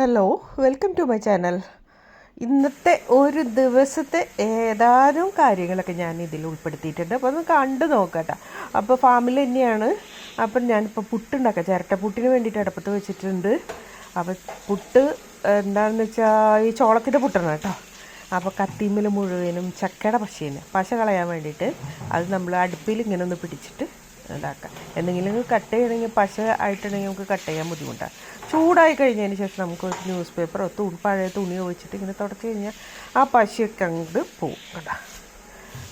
Hello welcome to my channel ഇന്നത്തെ ഒരു ദിവസത്തെ ഏതാനും കാര്യങ്ങളൊക്കെ ഞാൻ ഇതിൽ ഉൾപ്പെടുത്തിയിട്ടുണ്ട്. അപ്പോൾ ഒന്ന് കണ്ടു നോക്കട്ടെ. അപ്പോൾ ഫാമിൽ തന്നെയാണ്. അപ്പം ഞാനിപ്പോൾ പുട്ടുണ്ടാക്കാം ചിരട്ട പുട്ടിന് വേണ്ടിയിട്ട് അടുപ്പത്ത് വെച്ചിട്ടുണ്ട്. അപ്പോൾ പുട്ട് എന്താണെന്ന് വെച്ചാൽ ഈ ചോളത്തിന്റെ പുട്ടാണ് കേട്ടോ. അപ്പോൾ കത്തിമ്മൽ മുഴുവനും ചക്കയുടെ പശയാണ് പശ കളയാൻ വേണ്ടിയിട്ട് അത് നമ്മൾ അടുപ്പിൽ ഇങ്ങനെ ഒന്ന് പിടിച്ചിട്ട് ഇതാക്കാം. എന്തെങ്കിലും കട്ട് ചെയ്യണമെങ്കിൽ പശ ആയിട്ടുണ്ടെങ്കിൽ നമുക്ക് കട്ട് ചെയ്യാൻ ബുദ്ധിമുട്ടാണ് ചൂടായി കഴിഞ്ഞതിന് ശേഷം നമുക്ക് ഒരു ന്യൂസ് പേപ്പറോ തുണി പഴയ തുണിയോ വെച്ചിട്ട് ഇങ്ങനെ തുടച്ച് കഴിഞ്ഞാൽ ആ പശയൊക്കെ അങ്ങോട്ട് പോവും കേട്ടോ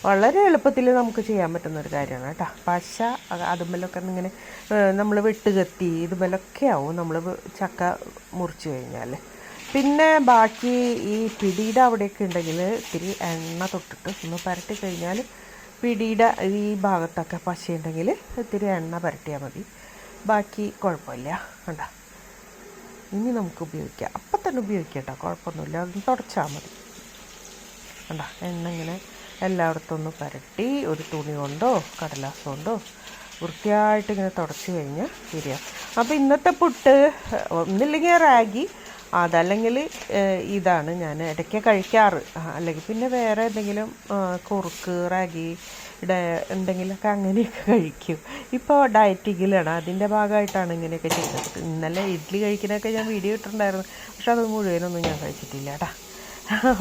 വളരെ എളുപ്പത്തിൽ നമുക്ക് ചെയ്യാൻ പറ്റുന്ന ഒരു കാര്യമാണ് കേട്ടോ. പശ അതുമ്മലൊക്കെ ഇങ്ങനെ നമ്മൾ വെട്ടുകത്തി ഇതുമ്മലൊക്കെ ആവും നമ്മൾ ചക്ക മുറിച്ച് കഴിഞ്ഞാൽ പിന്നെ ബാക്കി ഈ പിടിയുടെ അവിടെയൊക്കെ ഉണ്ടെങ്കിൽ ഇത്തിരി എണ്ണ തൊട്ടിട്ട് ഒന്ന് പരട്ടി കഴിഞ്ഞാൽ പിടിയുടെ ഈ ഭാഗത്തൊക്കെ പശയുണ്ടെങ്കിൽ ഇത്തിരി എണ്ണ പരട്ടിയാൽ മതി. ബാക്കി കുഴപ്പമില്ല. കണ്ട? ഇനി നമുക്ക് ഉപയോഗിക്കാം. അപ്പം തന്നെ ഉപയോഗിക്കട്ടോ കേട്ടോ. കുഴപ്പമൊന്നുമില്ല. അതൊന്ന് തുടച്ചാൽ മതി. കണ്ട? എണ്ണ ഇങ്ങനെ എല്ലായിടത്തും ഒന്ന് പരട്ടി ഒരു തുണി കൊണ്ടോ കടലാസ് കൊണ്ടോ വൃത്തിയായിട്ട് ഇങ്ങനെ തുടച്ച് കഴിഞ്ഞാൽ ശരിയാണ് അപ്പോൾ ഇന്നത്തെ പുട്ട് ഒന്നില്ലെങ്കിൽ റാഗി അതല്ലെങ്കിൽ ഇതാണ് ഞാൻ ഇടയ്ക്ക് കഴിക്കാറ്. അല്ലെങ്കിൽ പിന്നെ വേറെ എന്തെങ്കിലും കുറുക്ക് റാഗി എന്തെങ്കിലുമൊക്കെ അങ്ങനെയൊക്കെ കഴിക്കും. ഇപ്പോൾ ഡയറ്റിങ്ങിലാണ്. അതിന്റെ ഭാഗമായിട്ടാണ് ഇങ്ങനെയൊക്കെ ചെയ്യുന്നത് ഇന്നലെ ഇഡ്ഡലി കഴിക്കുന്നതൊക്കെ ഞാൻ വീഡിയോ ഇട്ടിട്ടുണ്ടായിരുന്നു. പക്ഷെ അത് മുഴുവനൊന്നും ഞാൻ കഴിച്ചിട്ടില്ല കേട്ടാ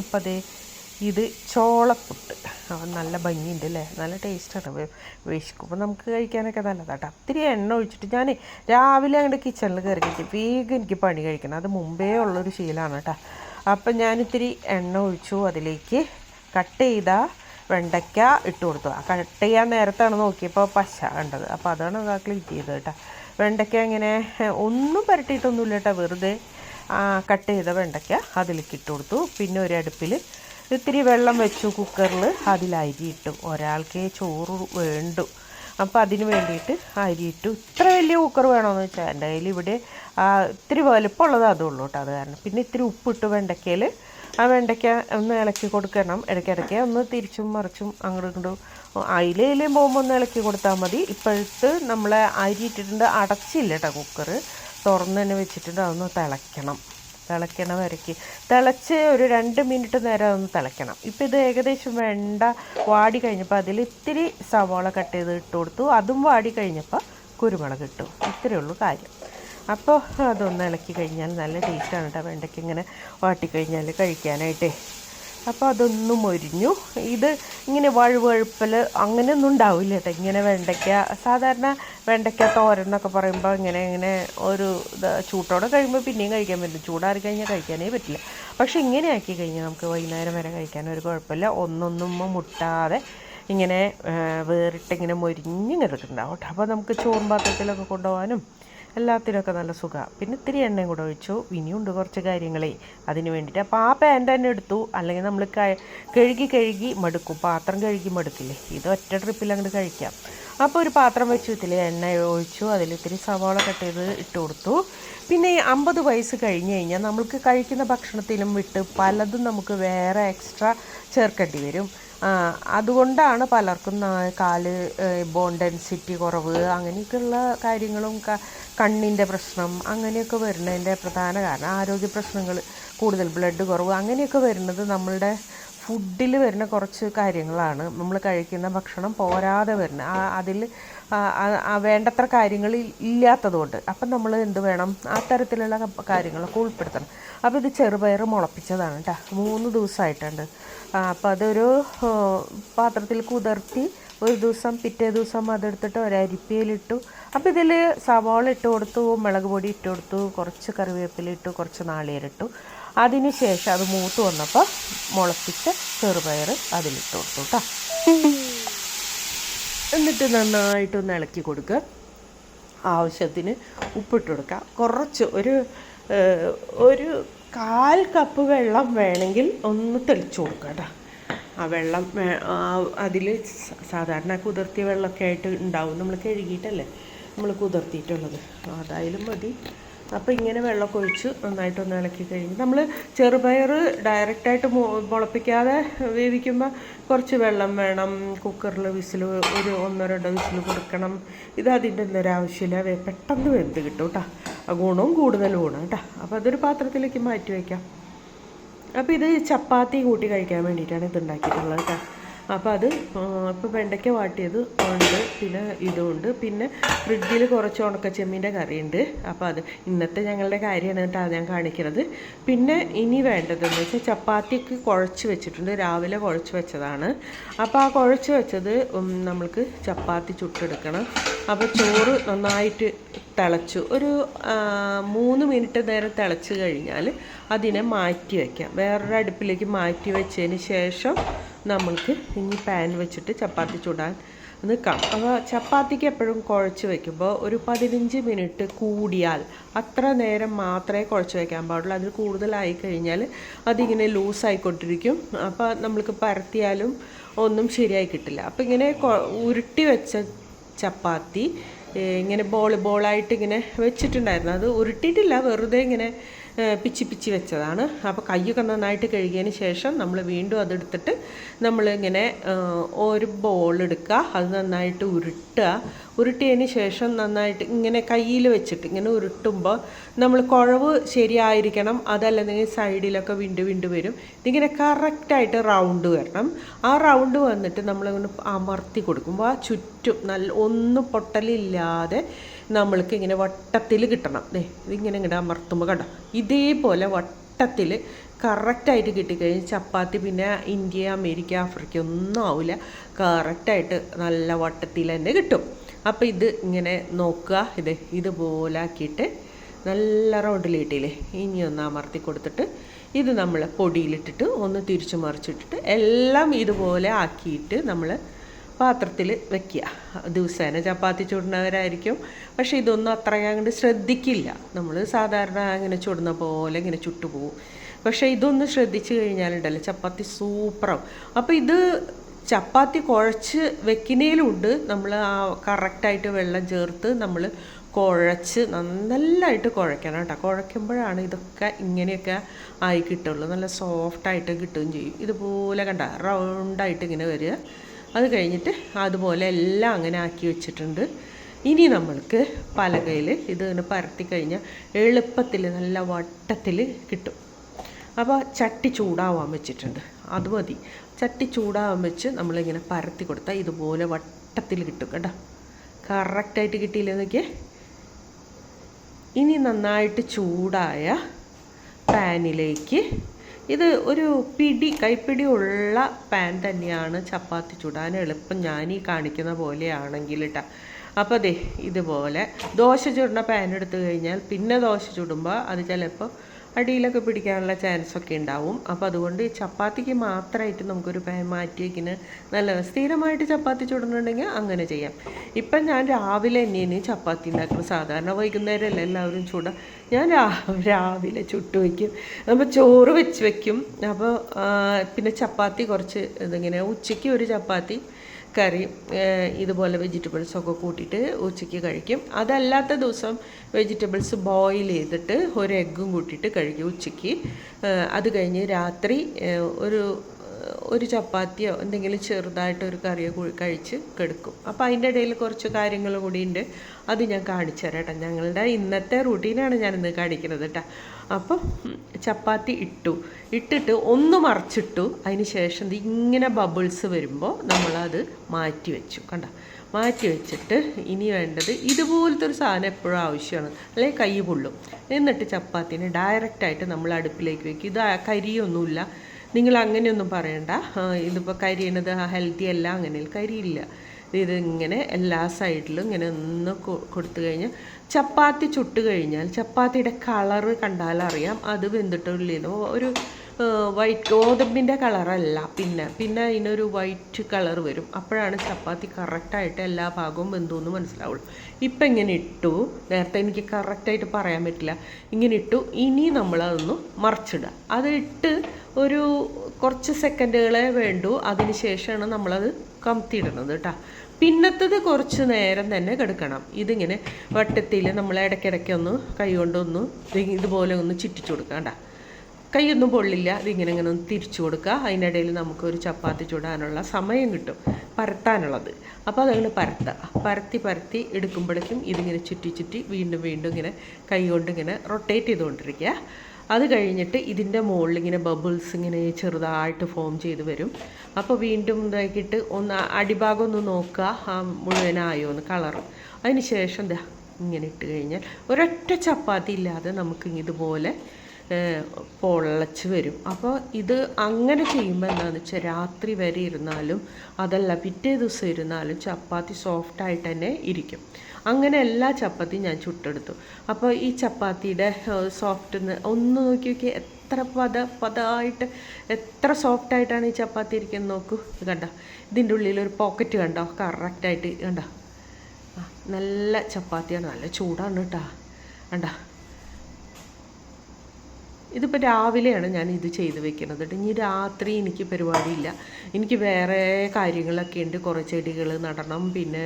അപ്പോൾ അതേ ഇത് ചോളപ്പുട്ട്. നല്ല ഭംഗിയുണ്ട് അല്ലേ നല്ല ടേസ്റ്റാണ്. വിശക്കുമ്പോൾ നമുക്ക് കഴിക്കാനൊക്കെ നല്ലതാട്ടോ ഒത്തിരി എണ്ണ ഒഴിച്ചിട്ട് ഞാൻ രാവിലെ അങ്ങോട്ട് കിച്ചണിൽ കയറി കഴിക്കും വേഗം എനിക്ക് പണി കഴിക്കണം. അത് മുമ്പേ ഉള്ളൊരു ശീലമാണ് കേട്ടോ അപ്പം ഞാൻ ഇത്തിരി എണ്ണ ഒഴിച്ചു. അതിലേക്ക് കട്ട് ചെയ്ത വെണ്ടയ്ക്ക ഇട്ട് കൊടുത്തു. ആ കട്ട് ചെയ്യാൻ നേരത്താണ് നോക്കിയപ്പോൾ പശ കണ്ടത്. അപ്പോൾ അതാണ് ആ ക്ലീറ്റ് ചെയ്തത് കേട്ടോ വെണ്ടയ്ക്ക ഇങ്ങനെ ഒന്നും പരട്ടിയിട്ടൊന്നുമില്ല കേട്ടോ വെറുതെ കട്ട് ചെയ്ത വെണ്ടയ്ക്ക അതിലേക്ക് ഇട്ട് കൊടുത്തു. പിന്നെ ഒരു അടുപ്പിൽ ഇത്തിരി വെള്ളം വെച്ചു കുക്കറിൽ ഇട്ടു ഒരാൾക്കേ ചോറ് വേണ്ടു. അപ്പോൾ അതിന് വേണ്ടിയിട്ട് അരി ഇട്ടു ഇത്ര വലിയ കുക്കർ വേണമെന്ന് വെച്ചാൽ എന്റെ കയ്യിൽ ഇവിടെ ഇത്തിരി വലുപ്പമുള്ളത് അതുള്ളൂ കേട്ടോ അത് കാരണം. പിന്നെ ഇത്തിരി ഉപ്പിട്ട് വെണ്ടയ്ക്കയിൽ ആ വെണ്ടയ്ക്ക ഒന്ന് ഇളക്കി കൊടുക്കണം. ഇടയ്ക്കിടയ്ക്ക് ഒന്ന് തിരിച്ചും മറിച്ചും അങ്ങോട്ടും ഇങ്ങോട്ടും അയിലയിലും പോകുമ്പോൾ ഒന്ന് ഇളക്കി കൊടുത്താൽ മതി. ഇപ്പോഴത്തെ നമ്മളെ അരി ഇട്ടിട്ടുണ്ട് അടച്ചില്ല കേട്ടോ കുക്കർ തുറന്ന് തന്നെ വെച്ചിട്ടുണ്ട് അതൊന്ന് തിളയ്ക്കണം. തിളയ്ക്കണ വരയ്ക്ക്. തിളച്ച് ഒരു രണ്ട് മിനിറ്റ് നേരം ഒന്ന് തിളയ്ക്കണം. ഇപ്പം ഇത് ഏകദേശം വേണ്ട വാടി കഴിഞ്ഞപ്പോൾ അതിൽ ഇത്തിരി സവോള കട്ട് ചെയ്ത് ഇട്ട് കൊടുത്തു. അതും വാടി കഴിഞ്ഞപ്പോൾ കുരുമുളക് ഇട്ടു. ഇത്രയേ ഉള്ളൂ കാര്യം. അപ്പോൾ അതൊന്ന് ഇളക്കി കഴിഞ്ഞാൽ നല്ല ടേസ്റ്റാണ് കേട്ടോ. വെണ്ടയ്ക്ക് ഇങ്ങനെ വാട്ടിക്കഴിഞ്ഞാൽ കഴിക്കാനായിട്ടേ. അപ്പോൾ അതൊന്ന് മൊരിഞ്ഞു. ഇത് ഇങ്ങനെ വഴുവഴുപ്പൽ അങ്ങനെയൊന്നും ഉണ്ടാവില്ല കേട്ടോ ഇങ്ങനെ വെണ്ടയ്ക്ക സാധാരണ വെണ്ടയ്ക്ക തോരൻ എന്നൊക്കെ പറയുമ്പോൾ ഇങ്ങനെ ഇങ്ങനെ ഒരു ചൂട്ടോടെ കഴിയുമ്പോൾ പിന്നെയും കഴിക്കാൻ പറ്റും. ചൂടാറി കഴിഞ്ഞാൽ കഴിക്കാനേ പറ്റില്ല. പക്ഷേ ഇങ്ങനെ ആക്കി കഴിഞ്ഞാൽ നമുക്ക് വൈകുന്നേരം വരെ കഴിക്കാൻ ഒരു കുഴപ്പമില്ല. ഒന്നൊന്നും മുട്ടാതെ ഇങ്ങനെ വേറിട്ടിങ്ങനെ മൊരിഞ്ഞ് എടുക്കുന്നുണ്ടാവും കേട്ടോ അപ്പോൾ നമുക്ക് ചോറും പാത്രത്തിലൊക്കെ കൊണ്ടുപോകാനും എല്ലാത്തിനൊക്കെ നല്ല സുഖമാണ് പിന്നെ ഇത്തിരി എണ്ണയും കൂടെ ഒഴിച്ചു. ഇനിയുണ്ട് കുറച്ച് കാര്യങ്ങളേ. അതിന് വേണ്ടിയിട്ട് അപ്പോൾ ആ പാൻ തന്നെ എടുത്തു. അല്ലെങ്കിൽ നമ്മൾ കഴുകി കഴുകി മടുക്കും. പാത്രം കഴുകി മടുക്കില്ലേ? ഇത് ഒറ്റ ട്രിപ്പിൽ അങ്ങോട്ട് കഴിക്കാം. അപ്പോൾ ഒരു പാത്രം വെച്ചു. ഇതിൽ എണ്ണ ഒഴിച്ചു. അതിൽ ഇത്തിരി സവാള കട്ട് ചെയ്ത് ഇട്ട് കൊടുത്തു. പിന്നെ ഈ അമ്പത് വയസ്സ് കഴിഞ്ഞ് കഴിഞ്ഞാൽ നമ്മൾക്ക് കഴിക്കുന്ന ഭക്ഷണത്തിലും വിട്ട് പലതും നമുക്ക് വേറെ എക്സ്ട്രാ ചേർക്കേണ്ടി വരും. അതുകൊണ്ടാണ് പലർക്കും കാൽ ബോൺ ഡെൻസിറ്റി കുറവ് അങ്ങനെയൊക്കെയുള്ള കാര്യങ്ങളും കണ്ണിന്റെ പ്രശ്നം അങ്ങനെയൊക്കെ വരുന്നതിന്റെ പ്രധാന കാരണം ആരോഗ്യ പ്രശ്നങ്ങൾ കൂടുതൽ ബ്ലഡ് കുറവ് അങ്ങനെയൊക്കെ വരുന്നത് നമ്മളുടെ ഫുഡിൽ വരുന്ന കുറച്ച് കാര്യങ്ങളാണ്. നമ്മൾ കഴിക്കുന്ന ഭക്ഷണം പോരാതെ വരുന്ന അതിൽ വേണ്ടത്ര കാര്യങ്ങൾ ഇല്ലാത്തതുകൊണ്ട്. അപ്പം നമ്മൾ എന്ത് വേണം? ആ തരത്തിലുള്ള കാര്യങ്ങളൊക്കെ ഉൾപ്പെടുത്തണം. അപ്പോൾ ഇത് ചെറുപയർ മുളപ്പിച്ചതാണ് കേട്ടോ മൂന്ന് ദിവസമായിട്ടുണ്ട് അപ്പോൾ അതൊരു പാത്രത്തിൽ കുതിർത്തി ഒരു ദിവസം പിറ്റേ ദിവസം അതെടുത്തിട്ട് ഒരരിപ്പയിലിട്ടു. അപ്പോൾ ഇതിൽ സവാള ഇട്ട് കൊടുത്തു മുളക് പൊടി ഇട്ട് കൊടുത്തു കുറച്ച് കറിവേപ്പില ഇട്ടു കുറച്ച് നാളികേരിട്ടു അതിന് ശേഷം അത് മൂത്ത് വന്നപ്പോൾ മുളപ്പിച്ച ചെറുപയർ അതിലിട്ട് കൊടുത്തു കേട്ടോ എന്നിട്ട് നന്നായിട്ടൊന്ന് ഇളക്കി കൊടുക്കുക ആവശ്യത്തിന് ഉപ്പിട്ട് കൊടുക്കുക കുറച്ച് ഒരു ഒരു കാൽ കപ്പ് വെള്ളം വേണമെങ്കിൽ ഒന്ന് തെളിച്ച് കൊടുക്കുക കേട്ടോ. ആ വെള്ളം അതിൽ സാധാരണ കുതിർത്തിയ വെള്ളമൊക്കെ ആയിട്ട് ഉണ്ടാവും. നമ്മൾ കഴുകിയിട്ടല്ലേ? നമ്മൾ കുതിർത്തിയിട്ടുള്ളത്. അതായാലും മതി. അപ്പോൾ ഇങ്ങനെ വെള്ളമൊക്കെ ഒഴിച്ച് നന്നായിട്ടൊന്ന് ഇളക്കി കഴിഞ്ഞ്. നമ്മൾ ചെറുപയർ ഡയറക്റ്റായിട്ട് മുളപ്പിക്കാതെ വേവിക്കുമ്പോൾ കുറച്ച് വെള്ളം വേണം. കുക്കറിൽ വിസിൽ ഒരു ഒന്നോ രണ്ടോ വിസിൽ കൊടുക്കണം. ഇത് അതിന്റെ ആവശ്യമില്ല. പെട്ടെന്ന് വെന്ത് കിട്ടും കേട്ടോ. ഗുണവും കൂടുതൽ ഗുണം കേട്ടോ. അപ്പോൾ അതൊരു പാത്രത്തിലേക്ക് മാറ്റി വയ്ക്കാം അപ്പോൾ ഇത് ചപ്പാത്തി കൂട്ടി കഴിക്കാൻ വേണ്ടിയിട്ടാണ് ഇത് ഉണ്ടാക്കിയിട്ടുള്ളത് കേട്ടോ. അപ്പോൾ അത് ഇപ്പോൾ വെണ്ടയ്ക്ക വാട്ടിയത് ഉണ്ട് പിന്നെ ഇതുണ്ട്. പിന്നെ ഫ്രിഡ്ജിൽ കുറച്ച് ഉണക്ക ചെമ്മീന്റെ കറിയുണ്ട്. അപ്പോൾ അത് ഇന്നത്തെ ഞങ്ങളുടെ കാര്യമാണ് കേട്ടോ ഞാൻ കാണിക്കുന്നത് പിന്നെ ഇനി വേണ്ടതെന്ന് വെച്ചാൽ ചപ്പാത്തിക്ക് കുഴച്ച് വെച്ചിട്ടുണ്ട്. രാവിലെ കുഴച്ച് വെച്ചതാണ്. അപ്പോൾ ആ കുഴച്ച് വെച്ചത് നമ്മൾക്ക് ചപ്പാത്തി ചുട്ടെടുക്കണം. അപ്പോൾ ചോറ് നന്നായിട്ട് തിളച്ചു. ഒരു മൂന്ന് മിനിറ്റ് നേരം തിളച്ച് കഴിഞ്ഞാൽ അതിനെ മാറ്റി വയ്ക്കാം വേറൊരു അടുപ്പിലേക്ക് മാറ്റി വെച്ചതിന് ശേഷം നമ്മൾക്ക് ഇനി പാൻ വെച്ചിട്ട് ചപ്പാത്തി ചുടാൻ നിൽക്കാം. അപ്പോൾ ചപ്പാത്തിക്ക് എപ്പോഴും കുഴച്ച് വെക്കുമ്പോൾ ഒരു പതിനഞ്ച് മിനിറ്റ് കൂടിയാൽ അത്ര നേരം മാത്രമേ കുഴച്ച് വയ്ക്കാൻ പാടുള്ളൂ. അതിൽ കൂടുതലായി കഴിഞ്ഞാൽ അതിങ്ങനെ ലൂസായിക്കൊണ്ടിരിക്കും അപ്പോൾ നമ്മൾക്ക് പരത്തിയാലും ഒന്നും ശരിയായി കിട്ടില്ല. അപ്പോൾ ഇങ്ങനെ ഉരുട്ടി വെച്ച ചപ്പാത്തി ഇങ്ങനെ ബോൾ ബോളായിട്ട് ഇങ്ങനെ വെച്ചിട്ടുണ്ടായിരുന്നു. അത് ഉരുട്ടിയിട്ടില്ല വെറുതെ ഇങ്ങനെ പിച്ചി പിച്ചി വെച്ചതാണ്. അപ്പോൾ കയ്യൊക്കെ നന്നായിട്ട് കഴുകിയതിന് ശേഷം നമ്മൾ വീണ്ടും അതെടുത്തിട്ട് നമ്മളിങ്ങനെ ഒരു ബോൾ എടുക്കുക. അത് നന്നായിട്ട് ഉരുട്ടുക. ഉരുട്ടിയതിന് ശേഷം നന്നായിട്ട് ഇങ്ങനെ കയ്യിൽ വെച്ചിട്ട് ഇങ്ങനെ ഉരുട്ടുമ്പോൾ നമ്മൾ കുഴവ് ശരിയായിരിക്കണം. അതല്ലെങ്കിൽ സൈഡിലൊക്കെ വിണ്ട് വിണ്ട് വരും. ഇതിങ്ങനെ കറക്റ്റായിട്ട് റൗണ്ട് വരണം. ആ റൗണ്ട് വന്നിട്ട് നമ്മളിങ്ങനെ അമർത്തി കൊടുക്കുമ്പോൾ ആ ചുറ്റും നല്ല ഒന്നും പൊട്ടലില്ലാതെ നമ്മൾക്ക് ഇങ്ങനെ വട്ടത്തിൽ കിട്ടണം. ദേ ഇതിങ്ങനെ ഇങ്ങനെ അമർത്തുമ്പോൾ കണ്ടോ? ഇതേപോലെ വട്ടത്തിൽ കറക്റ്റായിട്ട് കിട്ടിക്കഴിഞ്ഞ് ചപ്പാത്തി പിന്നെ ഇന്ത്യ അമേരിക്ക ആഫ്രിക്ക ഒന്നും ആവില്ല കറക്റ്റായിട്ട് നല്ല വട്ടത്തിൽ തന്നെ കിട്ടും. അപ്പോൾ ഇത് ഇങ്ങനെ നോക്കുക. ഇത് ഇതുപോലെ ആക്കിയിട്ട് നല്ല റൗണ്ടിൽ കിട്ടിയില്ലേ? ഇനി ഒന്ന് അമർത്തി കൊടുത്തിട്ട് ഇത് നമ്മൾ പൊടിയിലിട്ടിട്ട് ഒന്ന് തിരിച്ചു മറിച്ചിട്ടിട്ട് എല്ലാം ഇതുപോലെ ആക്കിയിട്ട് നമ്മൾ പാത്രത്തിൽ വെക്കുക. ദിവസേന ചപ്പാത്തി ചുടുന്നവരായിരിക്കും. പക്ഷേ ഇതൊന്നും അത്ര അങ്ങോട്ട് ശ്രദ്ധിക്കില്ല. നമ്മൾ സാധാരണ അങ്ങനെ ചുടുന്ന പോലെ ഇങ്ങനെ ചുട്ടുപോകും. പക്ഷേ ഇതൊന്ന് ശ്രദ്ധിച്ചു കഴിഞ്ഞാലുണ്ടല്ലോ ചപ്പാത്തി സൂപ്പറാവും. അപ്പോൾ ഇത് ചപ്പാത്തി കുഴച്ച് വെക്കുന്നതിലുണ്ട്. നമ്മൾ ആ കറക്റ്റായിട്ട് വെള്ളം ചേർത്ത് നമ്മൾ കുഴച്ച് നന്നായിട്ട് കുഴയ്ക്കണം കേട്ടോ. കുഴയ്ക്കുമ്പോഴാണ് ഇതൊക്കെ ഇങ്ങനെയൊക്കെ ആയി കിട്ടുള്ളൂ. നല്ല സോഫ്റ്റായിട്ട് കിട്ടുകയും ചെയ്യും. ഇതുപോലെ കണ്ട റൗണ്ടായിട്ട് ഇങ്ങനെ വരിക. അത് കഴിഞ്ഞിട്ട് അതുപോലെ എല്ലാം അങ്ങനെ ആക്കി വെച്ചിട്ടുണ്ട്. ഇനി നമ്മൾക്ക് പലകയിൽ ഇത് ഇങ്ങനെ പരത്തി കഴിഞ്ഞാൽ എളുപ്പത്തിൽ നല്ല വട്ടത്തിൽ കിട്ടും. അപ്പോൾ ചട്ടി ചൂടാവാൻ വെച്ചിട്ടുണ്ട്. അത് മതി. ചട്ടി ചൂടാവാൻ വെച്ച് നമ്മളിങ്ങനെ പരത്തി കൊടുത്താൽ ഇതുപോലെ വട്ടത്തിൽ കിട്ടും കേട്ടോ. കറക്റ്റായിട്ട് കിട്ടിയില്ലേ നോക്കിയേ? ഇനി നന്നായിട്ട് ചൂടായ പാനിലേക്ക് ഇത് ഒരു പിടി കൈപ്പിടി ഉള്ള പാൻ തന്നെയാണ് ചപ്പാത്തി ചുടാൻ എളുപ്പം. ഞാൻ ഈ കാണിക്കുന്ന പോലെയാണെങ്കിൽ കേട്ടോ അപ്പോൾ ദേ ഇതുപോലെ ദോശ ചുടുന്ന പാൻ എടുത്തു കഴിഞ്ഞാൽ പിന്നെ ദോശ ചുടുമ്പോൾ അത് ചിലപ്പോൾ അടിയിലൊക്കെ പിടിക്കാനുള്ള ചാൻസ് ഒക്കെ ഉണ്ടാവും. അപ്പോൾ അതുകൊണ്ട് ചപ്പാത്തിക്ക് മാത്രമായിട്ട് നമുക്കൊരു പാൻ മാറ്റിയേക്കിന് നല്ല സ്ഥിരമായിട്ട് ചപ്പാത്തി ചുടുന്നുണ്ടെങ്കിൽ അങ്ങനെ ചെയ്യാം. ഇപ്പം ഞാൻ രാവിലെ തന്നെയാണ് ചപ്പാത്തി ഉണ്ടാക്കുന്നത് സാധാരണ വൈകുന്നേരമല്ല എല്ലാവരും ചൂട. ഞാൻ രാവിലെ ചുട്ടു വയ്ക്കും അപ്പോൾ ചോറ് വെച്ച് വെക്കും. അപ്പോൾ പിന്നെ ചപ്പാത്തി കുറച്ച് ഇതിങ്ങനെ ഉച്ചയ്ക്ക് ഒരു ചപ്പാത്തി. കറി ഇതുപോലെ വെജിറ്റബിൾസൊക്കെ കൂട്ടിയിട്ട് ഉച്ചയ്ക്ക് കഴിക്കും. അതല്ലാത്ത ദിവസം വെജിറ്റബിൾസ് ബോയിൽ ചെയ്തിട്ട് ഒരു എഗ്ഗും കൂട്ടിയിട്ട് കഴിക്കും ഉച്ചയ്ക്ക്. അത് കഴിഞ്ഞ് രാത്രി ഒരു ഒരു ചപ്പാത്തിയോ എന്തെങ്കിലും ചെറുതായിട്ട് ഒരു കറിയോ കഴിച്ച് കെടുക്കും. അപ്പോൾ അതിന്റെ ഇടയിൽ കുറച്ച് കാര്യങ്ങൾ കൂടിയുണ്ട് അത് ഞാൻ കാണിച്ചു തരാം കേട്ടോ. ഞങ്ങളുടെ ഇന്നത്തെ റൂട്ടീനാണ് ഞാനിന്ന് കാണിക്കുന്നത് കേട്ടോ. അപ്പം ചപ്പാത്തി ഇട്ടു. ഇട്ടിട്ട് ഒന്ന് മറച്ചിട്ടു. അതിന് ശേഷം ഇങ്ങനെ ബബിൾസ് വരുമ്പോൾ നമ്മളത് മാറ്റി വെച്ചു. കണ്ട? മാറ്റി വെച്ചിട്ട് ഇനി വേണ്ടത് ഇതുപോലത്തെ ഒരു സാധനം എപ്പോഴും ആവശ്യമാണ്. അല്ലെങ്കിൽ കൈ പൊള്ളും. എന്നിട്ട് ചപ്പാത്തിനെ ഡയറക്റ്റായിട്ട് നമ്മൾ അടുപ്പിലേക്ക് വെക്കും. ഇത് കരിയൊന്നുമില്ല. നിങ്ങൾ അങ്ങനെയൊന്നും പറയണ്ട ഇതിപ്പോൾ കരിയണത് ഹെൽത്തി അല്ല അങ്ങനെ കരിയില്ല. ഇതിങ്ങനെ എല്ലാ സൈഡിലും ഇങ്ങനെ ഒന്ന് കൊടുത്തു കഴിഞ്ഞാൽ ചപ്പാത്തി ചുട്ട് കഴിഞ്ഞാൽ ചപ്പാത്തിയുടെ കളറ് കണ്ടാലറിയാം അത് വെന്തിട്ടില്ലെന്നോ ഒരു വൈറ്റ് ഗോതമ്പിന്റെ കളറല്ല പിന്നെ പിന്നെ അതിനൊരു വൈറ്റ് കളർ വരും. അപ്പോഴാണ് ചപ്പാത്തി കറക്റ്റായിട്ട് എല്ലാ ഭാഗവും വെന്തു എന്ന് മനസ്സിലാവുള്ളൂ. ഇപ്പം ഇങ്ങനെ ഇട്ടു. നേരത്തെ എനിക്ക് കറക്റ്റായിട്ട് പറയാൻ പറ്റില്ല. ഇങ്ങനെ ഇട്ടു. ഇനി നമ്മളതൊന്ന് മറിച്ചിടുക. അത് ഇട്ട് ഒരു കുറച്ച് സെക്കൻഡുകളെ വേണ്ടു. അതിന് ശേഷമാണ് നമ്മളത് കമത്തിയിടുന്നത് കേട്ടോ പിന്നത്തത് കുറച്ച് നേരം തന്നെ കിടക്കണം. ഇതിങ്ങനെ വട്ടത്തിൽ നമ്മൾ ഇടയ്ക്കിടയ്ക്ക് ഒന്ന് കൈ കൊണ്ടൊന്ന് ഇത് ഇതുപോലെ ഒന്ന് ചുറ്റിച്ചു കൊടുക്കണ്ട കൈയൊന്നും പൊള്ളില്ല. ഇതിങ്ങനെ ഇങ്ങനെ ഒന്ന് തിരിച്ചു കൊടുക്കുക. അതിനിടയിൽ നമുക്കൊരു ചപ്പാത്തി ചുടാനുള്ള സമയം കിട്ടും. പരത്താനുള്ളത്. അപ്പോൾ അതങ്ങനെ പരത്തുക. പരത്തി പരത്തി എടുക്കുമ്പോഴേക്കും ഇതിങ്ങനെ ചുറ്റി ചുറ്റി വീണ്ടും വീണ്ടും ഇങ്ങനെ കൈ കൊണ്ട് ഇങ്ങനെ റൊട്ടേറ്റ് ചെയ്തുകൊണ്ടിരിക്കുക. അത് കഴിഞ്ഞിട്ട് ഇതിന്റെ മുകളിൽ ഇങ്ങനെ ബബിൾസ് ഇങ്ങനെ ചെറുതായിട്ട് ഫോം ചെയ്ത് വരും. അപ്പോൾ വീണ്ടും ഇതാക്കിയിട്ട് ഒന്ന് അടിഭാഗം ഒന്ന് നോക്കുക. ആ മുഴുവനായോ എന്ന് കളർ. അതിന് ശേഷം ഇങ്ങനെ ഇട്ട് കഴിഞ്ഞാൽ ഒരൊറ്റ ചപ്പാത്തി ഇല്ലാതെ നമുക്ക് ഇതുപോലെ പൊള്ളച്ച് വരും. അപ്പോൾ ഇത് അങ്ങനെ ചെയ്യുമ്പോൾ എന്താണെന്ന് വെച്ചാൽ രാത്രി വരെ ഇരുന്നാലും അതല്ല പിറ്റേ ദിവസം ഇരുന്നാലും ചപ്പാത്തി സോഫ്റ്റായിട്ട് തന്നെ ഇരിക്കും. അങ്ങനെ എല്ലാ ചപ്പാത്തിയും ഞാൻ ചുട്ടെടുത്തു. അപ്പോൾ ഈ ചപ്പാത്തിയുടെ സോഫ്റ്റ് ഒന്ന് നോക്കി നോക്കി എത്ര പത പദമായിട്ട് എത്ര സോഫ്റ്റായിട്ടാണ് ഈ ചപ്പാത്തി ഇരിക്കുന്നത് നോക്കൂ. കണ്ടോ? ഇതിന്റെ ഉള്ളിൽ ഒരു പോക്കറ്റ് കണ്ടോ? കറക്റ്റായിട്ട് കണ്ടോ? നല്ല ചപ്പാത്തിയാണ്. നല്ല ചൂടാണ് കേട്ടോ. കണ്ടോ? ഇതിപ്പോൾ രാവിലെയാണ് ഞാൻ ഇത് ചെയ്ത് വെക്കുന്നത് ഇനി രാത്രി എനിക്ക് പരിപാടിയില്ല. എനിക്ക് വേറെ കാര്യങ്ങളൊക്കെ ഉണ്ട്. കുറേ ചെടികൾ നടണം. പിന്നെ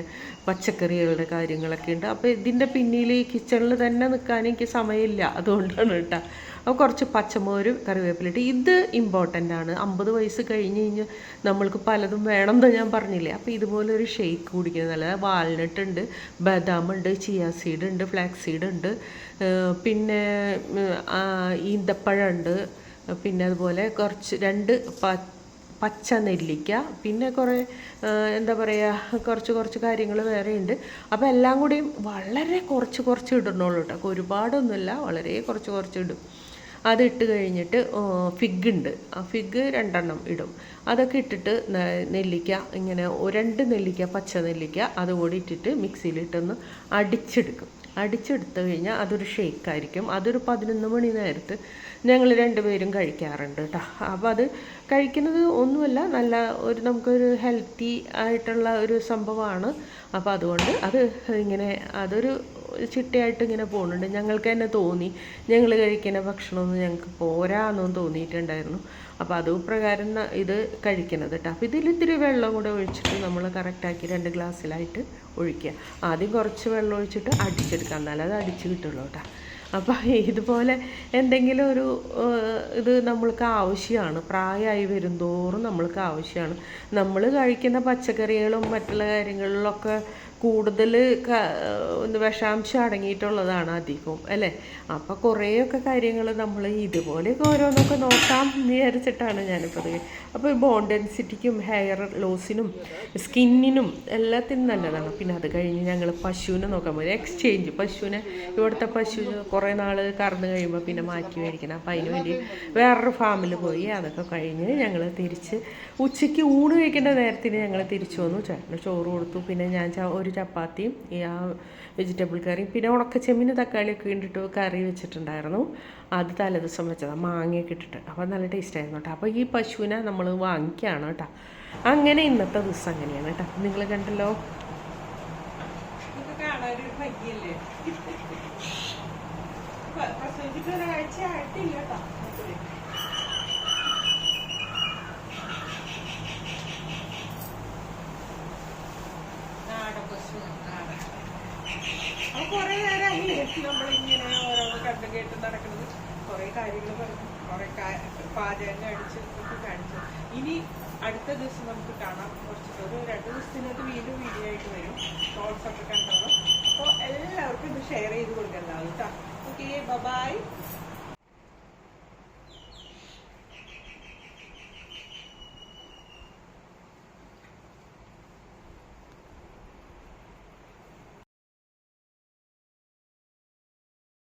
പച്ചക്കറികളുടെ കാര്യങ്ങളൊക്കെ ഉണ്ട്. അപ്പോൾ ഇതിന്റെ പിന്നിൽ കിച്ചണിൽ തന്നെ നിൽക്കാൻ എനിക്ക് സമയമില്ല. അതുകൊണ്ടാണ് കേട്ടോ. അപ്പോൾ കുറച്ച് പച്ചമോര് കറിവേപ്പിലിട്ട് ഇത് ഇമ്പോർട്ടന്റ് ആണ്. അമ്പത് വയസ്സ് കഴിഞ്ഞ് കഴിഞ്ഞ് നമ്മൾക്ക് പലതും വേണം എന്ന് ഞാൻ പറഞ്ഞില്ലേ? അപ്പോൾ ഇതുപോലെ ഒരു ഷേക്ക് കുടിക്കുന്നത് നല്ലത്. വാൾനട്ട് ഉണ്ട് ബദാം ഉണ്ട് ചിയ സീഡ് ഉണ്ട് ഫ്ലാക്സ് സീഡ് ഉണ്ട്. പിന്നെ ഈന്തപ്പഴം ഉണ്ട്. പിന്നെ അതുപോലെ കുറച്ച് രണ്ട് പച്ച നെല്ലിക്ക പിന്നെ കുറേ എന്താ പറയുക കുറച്ച് കുറച്ച് കാര്യങ്ങൾ വേറെ ഉണ്ട്. അപ്പോൾ എല്ലാം കൂടിയും വളരെ കുറച്ച് കുറച്ച് ഇടണുള്ളൂ കേട്ടോ. ഒരുപാടൊന്നുമില്ല വളരെ കുറച്ച് കുറച്ച് ഇടും. അതിട്ട് കഴിഞ്ഞിട്ട് ഫിഗ് ഉണ്ട്. ആ ഫിഗ് രണ്ടെണ്ണം ഇടും. അതൊക്കെ ഇട്ടിട്ട് നെല്ലിക്ക ഇങ്ങനെ രണ്ട് നെല്ലിക്ക പച്ച നെല്ലിക്ക അതുകൂടി ഇട്ടിട്ട് മിക്സിയിലിട്ടൊന്ന് അടിച്ചെടുക്കും. അടിച്ചെടുത്ത് കഴിഞ്ഞാൽ അതൊരു ഷേക്കായിരിക്കും അതൊരു പതിനൊന്ന് മണി നേരത്ത് ഞങ്ങൾ രണ്ടുപേരും കഴിക്കാറുണ്ട് കേട്ടോ അപ്പോൾ അത് കഴിക്കുന്നത് ഒന്നുമല്ല നല്ല ഒരു നമുക്കൊരു ഹെൽത്തി ആയിട്ടുള്ള ഒരു സംഭവമാണ്. അപ്പോൾ അതുകൊണ്ട് അത് ഇങ്ങനെ അതൊരു ചിട്ടയായിട്ട് ഇങ്ങനെ പോകുന്നുണ്ട്. ഞങ്ങൾക്ക് തന്നെ തോന്നി ഞങ്ങൾ കഴിക്കുന്ന ഭക്ഷണമൊന്നും ഞങ്ങൾക്ക് പോരാന്നും തോന്നിയിട്ടുണ്ടായിരുന്നു. അപ്പോൾ അത് പ്രകാരം ഇത് കഴിക്കുന്നത് കേട്ടോ അപ്പോൾ ഇതിൽ ഇത്തിരി വെള്ളം കൂടെ ഒഴിച്ചിട്ട് നമ്മൾ കറക്റ്റാക്കി രണ്ട് ഗ്ലാസ്സിലായിട്ട് ഒഴിക്കുക. ആദ്യം കുറച്ച് വെള്ളം ഒഴിച്ചിട്ട് അടിച്ചെടുക്കുക. എന്നാലേ അത് അടിച്ച് കിട്ടുള്ളൂ കേട്ടോ അപ്പോൾ ഇതുപോലെ എന്തെങ്കിലും ഒരു ഇത് നമ്മൾക്ക് ആവശ്യമാണ്. പ്രായമായി വരുന്തോറും നമ്മൾക്ക് ആവശ്യമാണ്. നമ്മൾ കഴിക്കുന്ന പച്ചക്കറികളും മറ്റുള്ള കാര്യങ്ങളിലൊക്കെ കൂടുതൽ വിഷാംശം അടങ്ങിയിട്ടുള്ളതാണ് അധികവും അല്ലേ? അപ്പോൾ കുറേയൊക്കെ കാര്യങ്ങൾ നമ്മൾ ഇതുപോലെയൊക്കെ ഓരോന്നൊക്കെ നോക്കാം വിചാരിച്ചിട്ടാണ് ഞാനിപ്പോൾ അപ്പോൾ ബോൺ ഡെൻസിറ്റിക്കും ഹെയർ ലോസിനും സ്കിന്നിനും എല്ലാത്തിനും നല്ലതാണ്. പിന്നെ അത് കഴിഞ്ഞ് ഞങ്ങൾ പശുവിനെ നോക്കാൻ പോയി. എക്സ്ചേഞ്ച് പശുവിനെ ഇവിടുത്തെ പശു കുറേ നാൾ കറന്നു കഴിയുമ്പോൾ പിന്നെ മാറ്റി മേടിക്കണം. അപ്പോൾ അതിന് വേണ്ടി വേറൊരു ഫാമിൽ പോയി. അതൊക്കെ കഴിഞ്ഞ് ഞങ്ങൾ തിരിച്ച് ഉച്ചയ്ക്ക് ഊണ് കഴിക്കേണ്ട നേരത്തിന് ഞങ്ങൾ തിരിച്ചു വന്നു. ചേട്ടന് ചോറ് കൊടുത്തു. പിന്നെ ഞാൻ ച- ചപ്പാത്തിയും ഈ ആ വെജിറ്റബിൾ കറിയും പിന്നെ ഉണക്കച്ചെമ്മീന് തക്കാളിയൊക്കെ ഇട്ടിട്ട് കറി വെച്ചിട്ടുണ്ടായിരുന്നു. അത് തലേദിവസം വെച്ചതാണ് മാങ്ങയൊക്കെ ഇട്ടിട്ട്. അപ്പോൾ നല്ല ടേസ്റ്റായിരുന്നു കേട്ടോ. അപ്പോൾ ഈ പശുവിനെ നമ്മൾ വാങ്ങിക്കുകയാണ് കേട്ടോ. അങ്ങനെ ഇന്നത്തെ ദിവസം അങ്ങനെയാണ് കേട്ടോ. നിങ്ങൾ കണ്ടല്ലോ? പ്രസവിച്ചിട്ട് ഒരാഴ്ച ആയിട്ടില്ല കേട്ടോ നാടൻ പശു നാടൻ അപ്പൊ കുറെ നേരമായി നമ്മളിങ്ങനെ ഓരോന്ന് കണ്ടു കേട്ട് നടക്കുന്നത് കുറെ കാര്യങ്ങൾ പറഞ്ഞു. കുറെ പാചകം അടിച്ച് ഒക്കെ കാണിച്ചു. ഇനി അടുത്ത ദിവസം നമുക്ക് കാണാം. കുറച്ച് ഒരു രണ്ട് ദിവസത്തിനകത്ത് വീണ്ടും വീഡിയോ ആയിട്ട് വരും. ഷോർട്സ് ഒക്കെ കണ്ടത് അപ്പോൾ എല്ലാവർക്കും ഇത് ഷെയർ ചെയ്ത് കൊടുക്കേണ്ടതാണ് കേട്ടോ. Okay bye